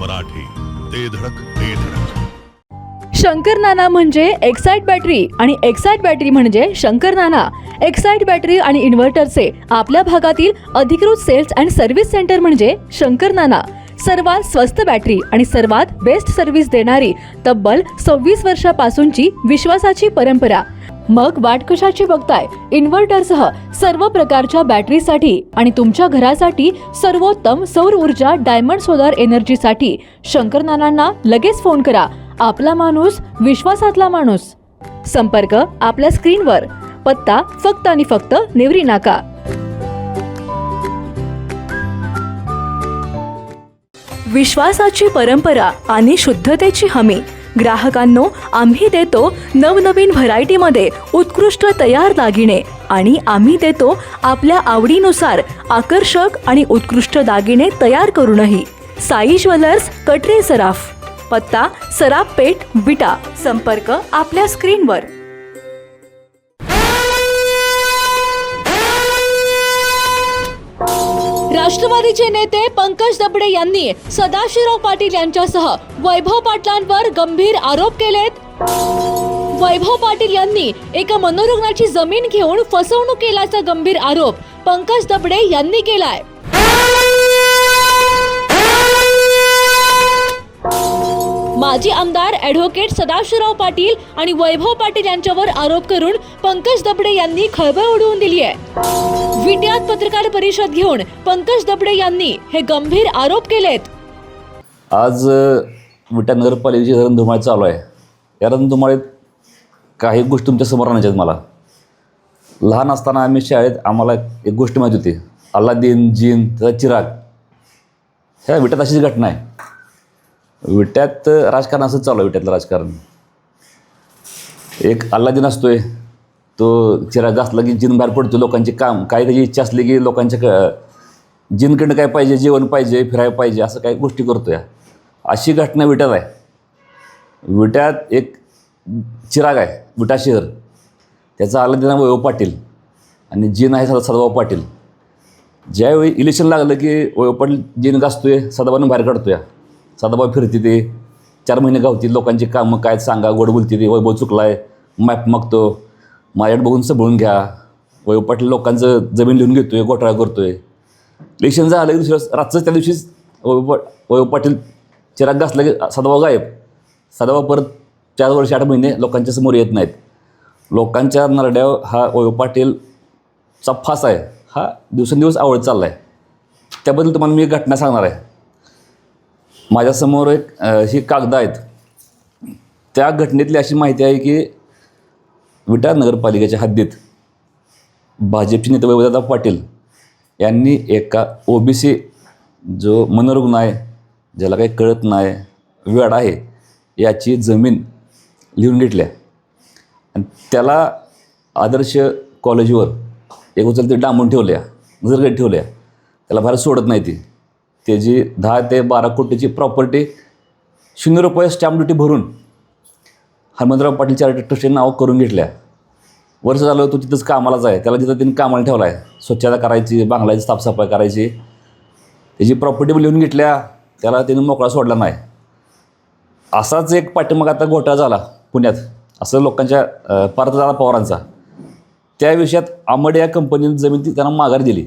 मराठी. ते धडक ते धडक. शंकर नाना म्हणजे एक्साइट बॅटरी आणि एक्साइट बॅटरी म्हणजे शंकर नाना. एक्साइट बॅटरी आणि इन्व्हर्टरचे आपल्या भागातील अधिकृत सेल्स अँड सर्व्हिस सेंटर म्हणजे शंकर नाना. सर्वात स्वस्त बॅटरी आणि सर्वात बेस्ट सर्व्हिस देणारी तब्बल सव्वीस वर्षापासूनची विश्वासाची परंपरा. मग वाट कशाची बघताय? इन्व्हर्टरसह सर्व प्रकारच्या बॅटरीसाठी आणि तुमच्या घरासाठी सर्वोत्तम सौर ऊर्जा डायमंड सोलार एनर्जीसाठी शंकर नानांना लगेच फोन करा. आपला माणूस विश्वासातला माणूस. संपर्क आपल्या स्क्रीनवर. पत्ता फक्त आणि फक्त नेवरी नाका. विश्वासाची परंपरा आणि शुद्धतेची हमी. ग्राहकांनो आम्ही देतो नवनवीन व्हरायटीमध्ये उत्कृष्ट तयार दागिने आणि आम्ही देतो आपल्या आवडीनुसार आकर्षक आणि उत्कृष्ट दागिने तयार करूनही. साई ज्वेलर्स कटरे सराफ. पत्ता सराफ पेठ विटा. संपर्क आपल्या स्क्रीनवर. राष्ट्रवादीचे नेते पंकज दबडे यांनी सदाशिवराव पाटील यांच्यासह वैभव पाटलांवर गंभीर आरोप केलेत. वैभव पाटील यांनी एका मनोरुग्णाची जमीन घेऊन फसवणूक केल्याचा गंभीर आरोप पंकज दबडे यांनी केलाय. माजी आमदार ॲडव्होकेट सदाशिवराव पाटील आणि वैभव पाटील यांच्यावर आरोप करून पंकज दबडे यांनी खळबळ उडवून दिली आहे. विट्यात पत्रकार परिषद घेऊन पंकज दबडे यांनी हे गंभीर आरोप केलेत. आज विटा नगरपालिकेची रणधुमाळी चालू आहे. या रणधुमाळीत काही गोष्टी तुमच्यासमोर आणायच्या आहेत मला. लहान असताना आम्ही शाळेत आम्हाला एक गोष्ट माहिती होती. अल्लादीन जीन त्याचा चिराग. ह्या विटात अशीच घटना आहे. विट्यात राजकारण असंच चालू आहे विट्यातलं राजकारण. एक अल्लादीन असतोय तो चिराग असला की जिन बाहेर पडतो लोकांचे काम काय त्याची इच्छा असली की लोकांच्या क जिनकडनं काय पाहिजे जेवण पाहिजे फिरायला पाहिजे असं काही गोष्टी करतो या अशी घटना विट्यात आहे. विट्यात एक चिराग आहे विटा शहर. त्याचा आलं नाव वैभव पाटील आणि जिन आहे सदा सदाभाऊ पाटील. ज्यावेळी इलेक्शन लागलं की वैभव पाटील जिन गाजतोय सदाभाऊन बाहेर काढतोय. सदाभाऊ फिरते ते. चार महिने गावतील लोकांची कामं काय सांगा गोड बोलते ते. वैभव चुकला आहे मॅप मागतो. माझ्याकडे बघून सबळून घ्या. वैभव पाटील लोकांचं जमीन लिहून घेतो आहे घोटाळा करतो आहे इलेक्शन झालं की दुसऱ्या रातचं त्या दिवशीच वैभव पा वैभव पाटील चिराग घासला की सदाभाऊ गायब. सदाभाऊ परत चार वर्ष आठ महिने लोकांच्या समोर येत नाहीत. लोकांच्या नरड्या हा वैभव पाटीलचा फास आहे. हा दिवसेंदिवस आवडत चालला आहे त्याबद्दल तुम्हाला मी एक घटना सांगणार आहे. माझ्यासमोर एक ही कागदं आहेत. त्या घटनेतली अशी माहिती आहे की विटा नगरपालिकेच्या हद्दीत भाजपचे नेते वैभवदादा पाटील यांनी एका ओबीसी जो मनोरुग्ण आहे ज्याला काही कळत नाही वेळ आहे याची जमीन लिहून घेतल्या आणि त्याला आदर्श कॉलेजवर एक उचल ते डांबून ठेवल्या नजरगड ठेवल्या त्याला बाहेर सोडत नाही ती. त्याची दहा ते बारा कोटीची प्रॉपर्टी शून्य रुपये स्टॅम्प ड्युटी भरून हनुमंतराव पाटील चॅरिटी ट्रस्टचे नाव करून घेतल्या. वर्ष झालं तो तिथंच कामालाच आहे. त्याला तिथं त्यांनी कामाला ठेवला आहे स्वच्छता करायची बांगलाची साफसफाई करायची. त्याची प्रॉपर्टी लिहून घेतल्या त्याला त्याने मोकळा सोडला नाही. असाच एक पाठीमाग आता घोटाळा झाला पुण्यात असं लोकांच्या अ, झाला पवारांचा. त्या विषयात आंबड या कंपनीने जमीन ती त्यांना माघार दिली.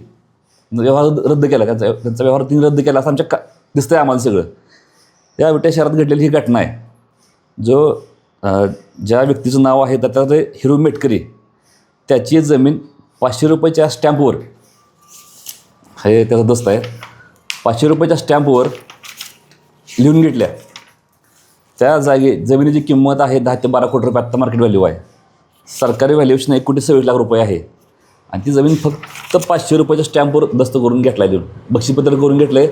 व्यवहार रद्द केला त्यांचा त्यांचा व्यवहार तिने रद्द केला असं आमच्या का दिसतंय आम्हाला सगळं. या विट्या शहरात घडलेली ही घटना आहे. जो ज्या व्यक्तीचं नाव आहे त्याचा ते हिरो मेटकरी. त्याची जमीन पाचशे रुपयाच्या स्टॅम्पवर. हे त्याचा दस्त आहे. पाचशे रुपयाच्या स्टॅम्पवर लिहून घेतल्या. त्या जागे जमिनीची किंमत आहे दहा ते बारा कोटी रुपये. आत्ता मार्केट व्हॅल्यू आहे. सरकारी व्हॅल्युएशन एक कोटी सव्वीस लाख रुपये आहे. आणि ती जमीन फक्त पाचशे रुपयाच्या स्टॅम्पवर दस्त करून घेतला आहे देऊन बक्षीपत्र करून घेतलं आहे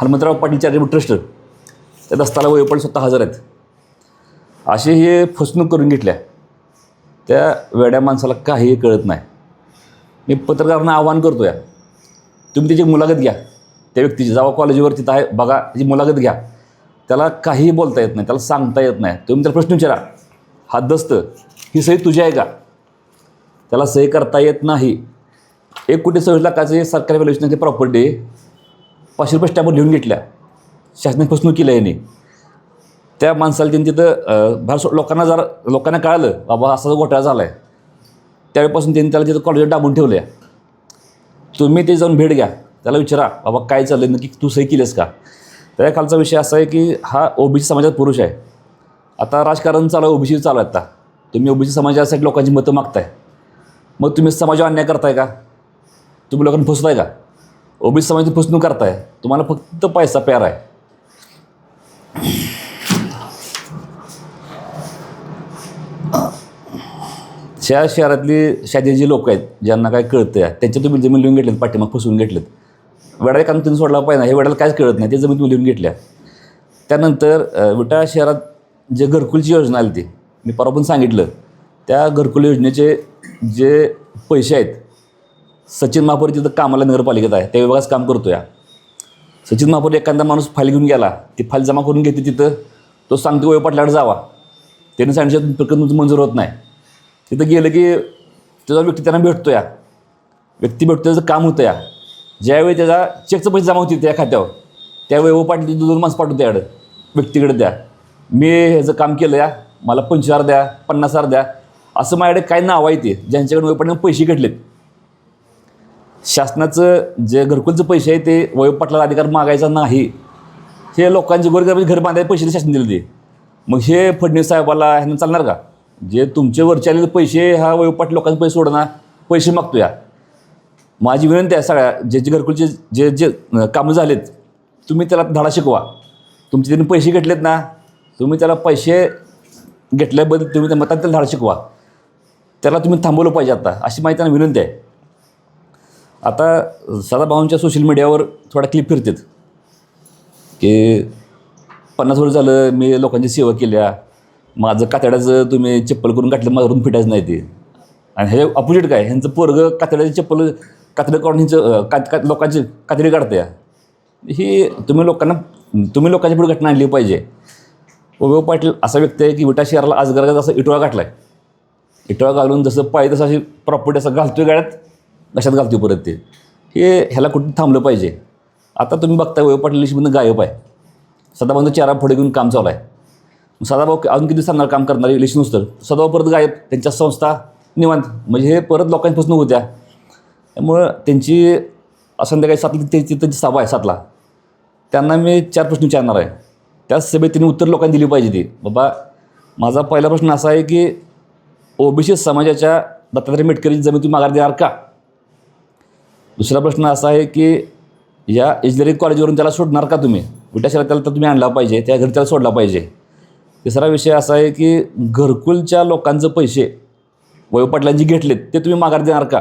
हनुमंतराव पाटील चॅरिटेबल ट्रस्ट त्या दस्ताला वैपळ स्वतः हजर आहेत. असे हे फसवणूक करून घेतल्या. त्या वेड्या माणसाला काहीही कळत नाही. मी पत्रकारांना आवाहन करतो या तुम्ही त्याची मुलाखत घ्या. त्या व्यक्तीची जावा कॉलेजवर तिथं आहे. बघा त्याची मुलाखत घ्या. त्याला काहीही बोलता येत नाही. त्याला सांगता येत नाही. तुम्ही त्याला प्रश्न विचारा. हा दस्त ही सही तुझी आहे का? त्याला सही करता येत नाही. एक कोटी सव्वीस लाखाचे सरकारी व्हॅल्युएशनची प्रॉपर्टी पाचशे रुपये स्टॅम्पवर लिहून घेतल्या. शासनाने फसवणूक केली आहे याने. त्या माणसाला त्यांनी तिथं अं, सो- लोकांना जर लोकांना कळालं बाबा असा घोटाळा झाला आहे त्यावेळेपासून त्यांनी त्याला तिथं कॉलेजात डाबून ठेवलं आहे तुम्ही ते जाऊन भेट घ्या. त्याला विचारा बाबा काय चाललं नक्की तू सही केलीस का? त्याच्या खालचा विषय असा आहे की हा ओबीसी समाजात पुरुष आहे. आता राजकारण चालू आहे ओबीसी चालू आहे आता. तुम्ही ओबीसी समाजासाठी लोकांची मतं मागताय. मग तुम्ही समाजावर अन्याय करताय का? तुम्ही लोकांना फसताय का? ओबीसी समाजाची फसवणूक करताय. तुम्हाला फक्त पैसा प्यार आहे. शहर शहरातली शादी जी लोक आहेत ज्यांना काय कळतं आहे त्यांच्या तुम्ही जमीन लिहून घेतलेत पाठीमाग फसवून घेतलेत. वेळाला काम तुम्ही सोडला पाहिजे हे वेडाला काहीच कळत नाही ते जमीन तुम्ही लिहून घेतल्या. त्यानंतर विटाळा शहरात जे घरकुलची योजना आली ती मी परवा पण सांगितलं त्या घरकुल योजनेचे जे पैसे आहेत सचिन महापौर तिथं कामाला नगरपालिकेत आहे. त्या विभागात काम करतो या सचिन महापौर एखादा माणूस फाईल घेऊन गेला ती फाईल जमा करून घेते तिथं तो सांगतो वय पाटल्यावर जावा. त्याने सांगितलं प्रकरण तुमचं मंजूर होत नाही. तिथं गेलं की त्याचा व्यक्ती त्यांना भेटतो या व्यक्ती भेटतो त्याचं काम होतं या ज्यावेळी त्याचा चेकचं पैसे जमा होते त्या खात्यावर त्यावेळी ओ पाटील दोन माणसं पाठवतो त्याकडं व्यक्तीकडे द्या. मी ह्याचं काम केलं या मला पंचवीस हजार द्या पन्नास हजार द्या असं माझ्याकडे काय नावं आहे ते ज्यांच्याकडे वयोपाटील पैसे घेतलेत. शासनाचं जे घरकुलचं पैसे आहे ते वयोपाटला अधिकार मागायचा नाही. हे लोकांचे गोरगरिबाचे घर बांधायला पैसे शासन दिले ते. मग हे फडणवीस साहेबाला ह्यांना चालणार का? जे तुमचे वरचे आलेले पैसे हा वयोपाट लोकांचे पैसे सोडणार पैसे मागतो या माझी विनंती आहे सगळ्या जे जे घरकुलचे जे जे कामं झालेत तुम्ही त्याला धडा शिकवा. तुमचे त्यांनी पैसे घेतलेत ना तुम्ही त्याला पैसे घेतल्याबद्दल तुम्ही त्या मतात त्याला धडा शिकवा. त्याला तुम्ही थांबवलं पाहिजे आता अशी माहिती त्यांना विनंती आहे. आता सदाभाऊंच्या सोशल मीडियावर थोडा क्लिप फिरतात. की पन्नास वर्ष झालं मी लोकांची सेवा केल्या माझं कातड्याचं तुम्ही चप्पल करून काटलं माझं फिटायचं नाही ते. आणि हे अपोजिट काय? ह्यांचं पोरगं कातड्याची चप्पल कातडं काढून ह्यांचं का कात कात लोकांची कातडी काढते. ही तुम्ही लोकांना तुम्ही लोकांच्या पुढे घटना आणली पाहिजे. वैभव पाटील असा व्यक्ती आहे की विटा शहराला आज गरज असा इटोळा गाठला आहे इटोळा घालून जसं पाहिजे तसं अशी प्रॉपर्टी असं घालतोय गाड्यात कशात घालतोय परत ते. हे ह्याला कुठं थांबलं पाहिजे? आता तुम्ही बघताय वैभव पाटील लिस्टमधून गायब आहे. सदाभाऊंचा चारा पुढे घेऊन काम चालू आहे. सदाभाऊ अजून किती सांगणार काम करणार लिस्ट नुसतं? सदाभाऊ परत गायब त्यांच्या संस्था निवांत. म्हणजे हे परत लोकांची होत्या. त्यामुळं त्यांची संध्याकाळी सातला त्यांची त्यांची सभा आहे सातला त्यांना मी चार प्रश्न विचारणार आहे. त्याच सभेत त्यांनी उत्तर लोकांनी दिली पाहिजे ती. बाबा माझा पहिला प्रश्न असा आहे की ओबीसी समाजाच्या दत्तात्रय मेटकरीची जमीन तुम्ही माघार देणार का? दुसरा प्रश्न असा आहे की या इंजिनिअरिंग कॉलेजवरून त्याला सोडणार का तुम्ही? विटाशाला त्याला तर तुम्ही आणला पाहिजे त्या घरी त्याला सोडला पाहिजे. तिसरा विषय असा आहे की घरकुलच्या लोकांचं पैसे वयोपाटलांची घेतलेत ते तुम्ही माघार देणार का?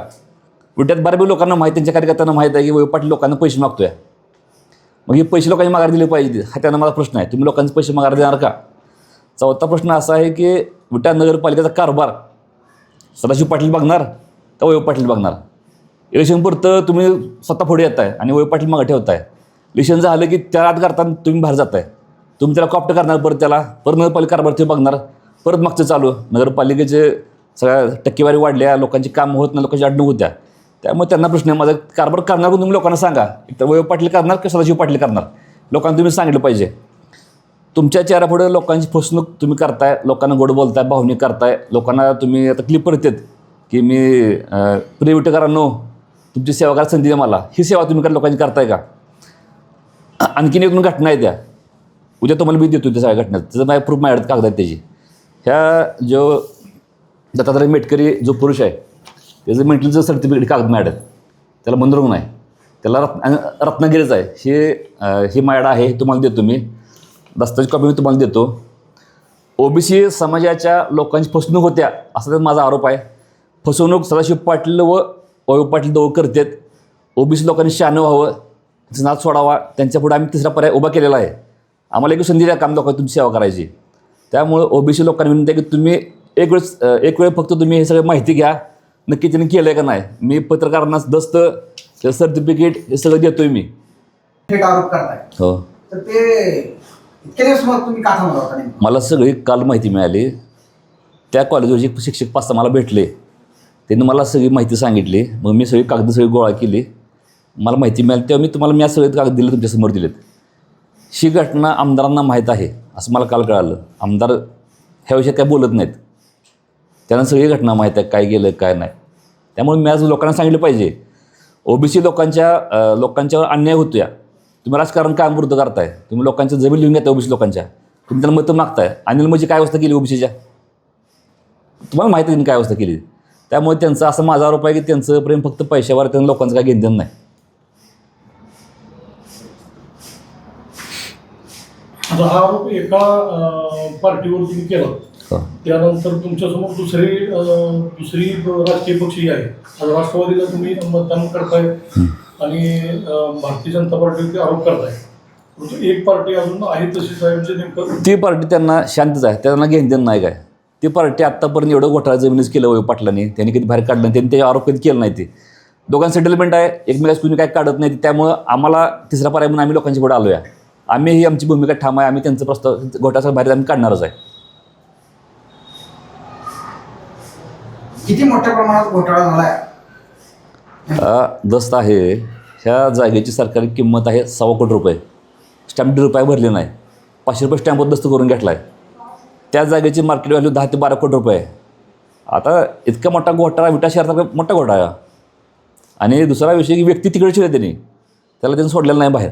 विट्यात बऱ्यापैकी लोकांना माहीत त्यांच्या कार्यकर्त्यांना माहीत आहे की वयोपाटील लोकांना पैसे मागतोय. मग हे पैसे लोकांनी माघार दिले पाहिजे हा त्यांना माझा प्रश्न आहे. तुम्ही लोकांचे पैसे माघार देणार का? चौथा प्रश्न असा आहे की विटा नगरपालिकेचा कारभार सदाशिव पाटील बघणार का वैभव पाटील बघणार? इलेक्शन पुरतं तुम्ही स्वतः पुढे येत आहे आणि वैभव पाटील मागं ठेवताय. इलेक्शन झालं की त्या आत करताना तुम्ही बाहेर जाताय. तुम्ही त्याला कॉप्ट करणार परत त्याला परत नगरपालिका कारभार ते बघणार. परत मागचं चालू. नगरपालिकेचे सगळ्या टक्केवारी वाढल्या लोकांची कामं होत नाही लोकांची अडणूक होत्या. त्यामुळे त्यांना प्रश्न आहे माझा कारभार करणार तुम्ही लोकांना सांगा. एक तर वैभव पाटील करणार का सदाशिव पाटील करणार? लोकांना तुम्ही सांगितलं पाहिजे. तुमच्या चेहऱ्यापुढे लोकांची फसवणूक तुम्ही करताय लोकांना गोड बोलताय भावनिक करताय लोकांना तुम्ही आता क्लिप परत की मी अं, तुमची सेवा करायला संधी द्या मला. ही सेवा तुम्ही कर लोकांची करताय का? आणखीन एक घटना आहे त्या. उद्या तुम्हाला मी देतो त्या सगळ्या घटनेत त्याचं माझ्या प्रूफ माझ्याकडे कागद आहेत त्याची. ह्या जो दत्तात्रय मेटकरी जो पुरुष आहे त्याचं मेंटलचं सर्टिफिकेट कागद माझ्याकडे. त्याला मंजुर नाही. त्याला रत्न आणि रत्नागिरीचं आहे. हे ही हे आहे हे तुम्हाला देतो मी. दस्तावेज कॉपी मी तुम्हाला देतो. ओबीसी समाजाच्या लोकांची फसवणूक होत्या असा त्याचा माझा आरोप आहे. फसवणूक सदाशिव पाटील व वैभव पाटील दोघं करतात. ओबीसी लोकांनी शहाणं व्हावं त्यांचा नाद सोडावा त्यांच्यापुढे आम्ही तिसरा पर्याय उभा केलेला आहे. आम्हाला एक संधी द्या काम लोकांनी तुमची सेवा करायची. त्यामुळं ओबीसी लोकांनी विनंती आहे की तुम्ही एक वेळेस एक वेळ फक्त तुम्ही हे सगळं माहिती घ्या. नक्की त्यांनी केलं आहे का नाही? मी पत्रकारांना दस्त सर्टिफिकेट हे सगळं देतोय मी. हो. तर ते दिवस मग तुम्ही का थांबला होता नेमकं? मला सगळी काल माहिती मिळाली. त्या कॉलेजवरचे शिक्षक पाच सहा मला भेटले. त्यांनी मला सगळी माहिती सांगितली. मग मी सगळी कागद सगळी गोळा केली. मला माहिती मिळाली. तेव्हा मी तुम्हाला मी आज सगळे कागद दिले तुमच्यासमोर दिलेत. ही घटना आमदारांना माहीत आहे असं मला काल कळालं. आमदार ह्या विषयात काय बोलत नाहीत. त्यांना सगळी घटना माहीत आहे काय गेलं काय नाही. त्यामुळे मी आज लोकांना सांगितलं पाहिजे. ओबीसी लोकांच्या अं, लोकांच्यावर अन्याय होतो या तुम्ही राजकारण काम पुरतं करताय. तुम्ही लोकांच्या जमीन लिहून घेताय ओबीसी लोकांच्या. तुम्ही त्यांना मतं मागताय. अनिल म्हणजे काय अवस्था केली ओबीसीच्या? तुम्हाला माहिती त्यांनी काय अवस्था केली. त्यामुळे त्यांचा असं माझा आरोप आहे की त्यांचं प्रेम फक्त पैशावर त्यांना लोकांचं काय घेणं नाही. आरोप एका केला. त्यानंतर तुमच्यासमोर दुसरी दुसरी राजकीय पक्ष आहे. राष्ट्रवादीला तुम्ही मतदान करताय. आणि भारतीय जनता पार्टीवरती आरोप करताय परंतु एक पार्टी अजून आहे आहे म्हणजे नेमकं? ती पार्टी त्यांना शांतच आहे. त्यांना घेणं देणं नाही काय. ती पार्टी आत्तापर्यंत एवढं घोटाळा जमिनीच केलं वय पाटलांनी. त्यांनी कधी बाहेर काढलं नाही त्यांनी त्याचे आरोप कधी केलं नाही ते. दोघांचं सेटलमेंट आहे. एकमेकाच कुणी काय काढत नाही. त्यामुळं आम्हाला तिसरा पर्याय म्हणून आम्ही लोकांच्या पुढे आलो आहे आम्ही ही आमची भूमिका ठाम आहे. आम्ही त्यांचं प्रस्ताव घोटाळा बाहेर आम्ही काढणारच आहे. किती मोठ्या प्रमाणात घोटाळा झालाय? अ, दस्त आहे. ह्या जागेची सरकारी किंमत आहे सव्वा कोटी रुपये. स्टॅम्प रुपये भरले नाही. पाचशे रुपये स्टॅम्पवर दस्त करून घेतला आहे त्या जागेची मार्केट व्हॅल्यू दहा ते बारा कोटी रुपये आहे. आता इतका मोठा घोटाळा विटा शहराचा मोठा घोटाळा आणि दुसरा विषय की व्यक्ती तिकडे आहे त्यांनी. त्याला त्यांनी सोडलेलं नाही बाहेर.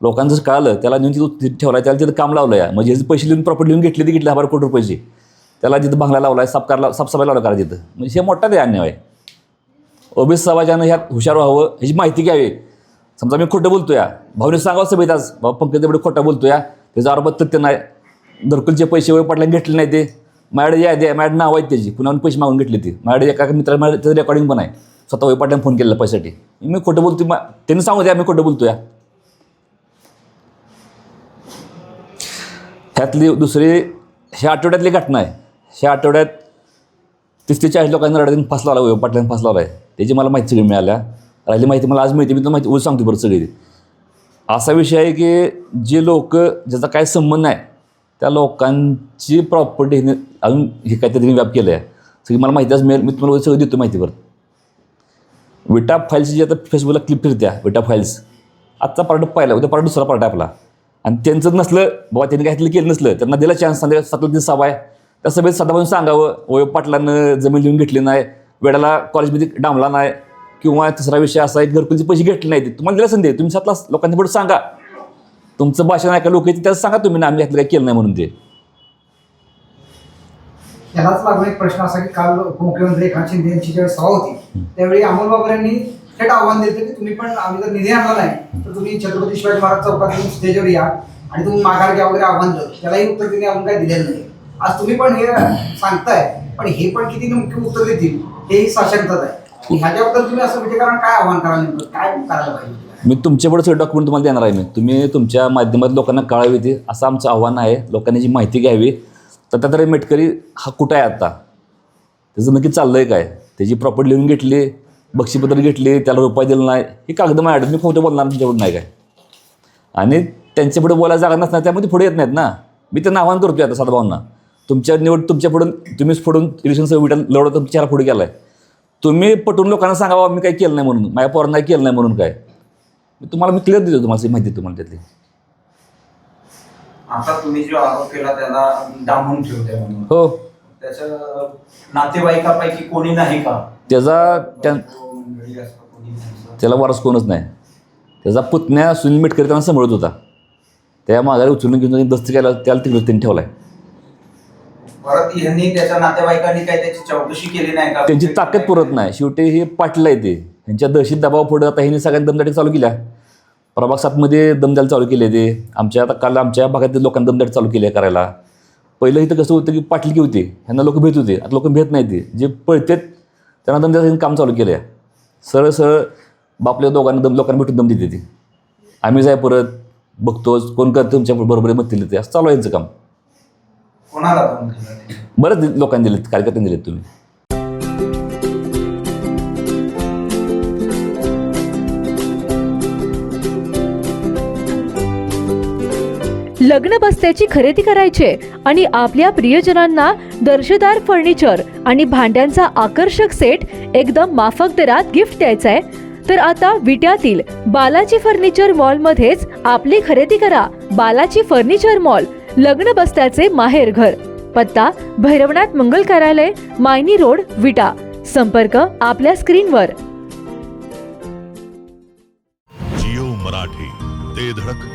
लोकांचं कळालं त्याला नेऊन तिथं ठेवला त्याला तिथं काम लावलं आहे म्हणजे पैसे लिहून प्रॉपर्टी लिहून घेतली ती घेतली दहा बारा कोटी रुपयाची. त्याला तिथं बांगला लावला आहे साफ करायला साफसफाई लावला करा तिथं म्हणजे हे मोठा ते अन्याय आहे. ओबीसी समाजानं ह्यात हुशार व्हावं ह्याची माहिती घ्यावी. समजा मी खोटं बोलतो या भाऊने सांगावं सभेत आज बाबा पंकज एवढं खोटं बोलतो या त्याचा आरोपात तथ्य नाही. घरकुलचे पैसे वगैरे पडले घेतले नाही ते. माझ्याकडे या द्या माझ्याकडे नाव आहेत त्याची. पुन्हा पैसे मागून घेतले ते. माझ्याकडे एका मित्रा माझ्या त्याचं रेकॉर्डिंग पण आहे. स्वतः वयपाट्याने फोन केलेला पैशासाठी. मी खोटं बोलतो मा त्यांनी सांगू द्या मी खोटं बोलतो या ह्यातली दुसरी ह्या आठवड्यातली घटना आहे. ह्या आठवड्यात तीस ते चाळीस लोकांना रडायला फास लावला वय पाटल्याने फास लावला आहे. त्याची मला माहिती सगळी मिळाल्या. राहिली माहिती मला आज मिळते मी तुम्हाला माहिती उद्या सांगतो बरं सगळी. असा विषय आहे की जे लोक ज्याचा काय संबंध आहे त्या लोकांची प्रॉपर्टी अजून हे काहीतरी त्यांनी व्याप केलं आहे सगळी मला माहिती आज मिळेल मी तुम्हाला सगळं देतो माहिती बरं विटा फाईल्सची जी आता फेसबुकला क्लिप फिरत्या विटा फाईल्स आजचा पार्ट पाहिला उद्या पार्ट दुसरा पार्ट आहे आपला. आणि त्यांचं नसलं बाबा त्यांनी काहीतरी केलं नसलं त्यांना दिला चान्स सांगा सातला दिन सभा आहे. त्या सभेत सदापासून सांगावं वय पाटलानं जमीन लिहून घेतली नाही वेळाला कॉलेजमध्ये डांबला नाही किंवा तिसरा विषय असा आहे घरकुलचे पैसे घेतले नाही तुम्हाला दिला संधी तुम्ही सातला लोकांच्या पुढे सांगा. तुमचं भाषण ऐका लोक येते त्याचं सांगा तुम्ही आम्ही काय केलं नाही म्हणून ते. त्यालाच लागून एक प्रश्न असा की काल उपमुख्यमंत्री एकनाथ शिंदे यांची ज्यावेळी सभा होती त्यावेळी अमोल बाबर यांनी थेट आव्हान दिलं की तुम्ही पण आम्ही जर निधी आणला नाही तर तुम्ही छत्रपती शिवाजी महाराज चौकात स्टेजवर या आणि तुम्ही माघार घ्या वगैरे आव्हान दिलं त्यालाही उत्तर तिने अजून काही दिलेलं नाही. आज तुम्ही पण हे सांगताय पण हे पण किती नेमके उत्तर देतील? हेही साशंकताच आहे. ह्याच्याबद्दल तुम्ही असं विजयकरण काय आव्हान कराल नेमकं? काय करायला पाहिजे मी तुमच्यापुढे सगळे डॉक्युमेंट तुम्हाला देणार आहे मी. तुम्ही तुमच्या माध्यमात लोकांना कळावी ते. असं आमचं आव्हान आहे. लोकांनी जी माहिती घ्यावी. दत्तात्रय मेटकरी हा कुठं आहे आता? त्याचं नक्की चाललं आहे काय? त्याची प्रॉपर्टी लिहून घेतली बक्षीपत्र घेतली त्याला रुपये दिला नाही. ही कागद माझ्याकडे मी खोटं बोलणार तुमच्याकडून नाही काय. आणि त्यांच्या पुढे बोलायला जागा नसणार त्यामध्ये पुढे येत नाहीत ना. मी त्यांना आव्हान करतोय आता सदाभाऊंना तुमच्या निवड तुमच्या पुढून तुम्हीच फोडून इलेक्शन सर्विटल लढवत तुमच्या ह्याला पुढे गेलाय. तुम्ही पटवून लोकांना सांगावं मी काही केलं नाही म्हणून. माझ्या पोरांना केलं नाही म्हणून काय? मी तुम्हाला मी क्लिअर देतो तुम्हाला माहिती आहे तुम्हाला त्यातली. आता तुम्ही जो आरोप केला त्याला डांबून ठेवते हो. त्याच्या नातेवाईकापैकी कोणी नाही का? त्याचा त्या नाही. त्याला वारस कोणच नाही. त्याचा पुतण्या सुनील मेटकरी त्यांना सांभाळत होता. त्या माघारी उचलून घेऊन दस्त केला त्याला तिकडे त्यांनी ठेवला आहे परत यांनी त्याच्या नातेवाईकांनी काही त्याची चौकशी केली नाही का? त्यांची ताकद पुरत नाही. शेवटी हे पाटलं आहे ते. त्यांच्या दहशीत दबाव पुढे आता ह्यांनी सगळ्यांनी दमदाटी चालू केल्या. प्रभाग सातमध्ये दमदाटी चालू केले ते. आमच्या आता काल आमच्या भागातील लोकांनी दमदाटी चालू केली आहे करायला. पहिलं इथं कसं होतं की पाटलकी होते. ह्यांना लोक भेट होते. आता लोक भेट नाही ते. जे पळतेत त्यांना दमदाटी काम चालू केलं आहे सरळ सरळ बापल्या दोघांना दम लोकांना भेटून दम देते ती. आम्ही जाय परत. बघतोच. कोण करतं तुमच्या बरोबर मत ते. असं चालू आहे यांचं काम. कोणाला? बरंच लोकांनी दिलेत कार्यकर्त्यांनी दिलेत तुम्ही. लग्न बस्त्याची खरेदी करायचे आणि आपल्या प्रियजनांना दर्जेदार फर्निचर आणि भांड्यांचा आकर्षक सेट एकदम माफक दरात गिफ्ट द्यायचा आहे. तर आता विट्यातील बालाजी फर्निचर मॉलमध्येच आपली खरेदी करा. बालाजी फर्निचर मॉल लग्न बस्त्याचे माहेर घर. पत्ता भैरवनाथ मंगल कार्यालय मायनी रोड विटा. संपर्क आपल्या स्क्रीनवर. जिओ मराठी ते धडक.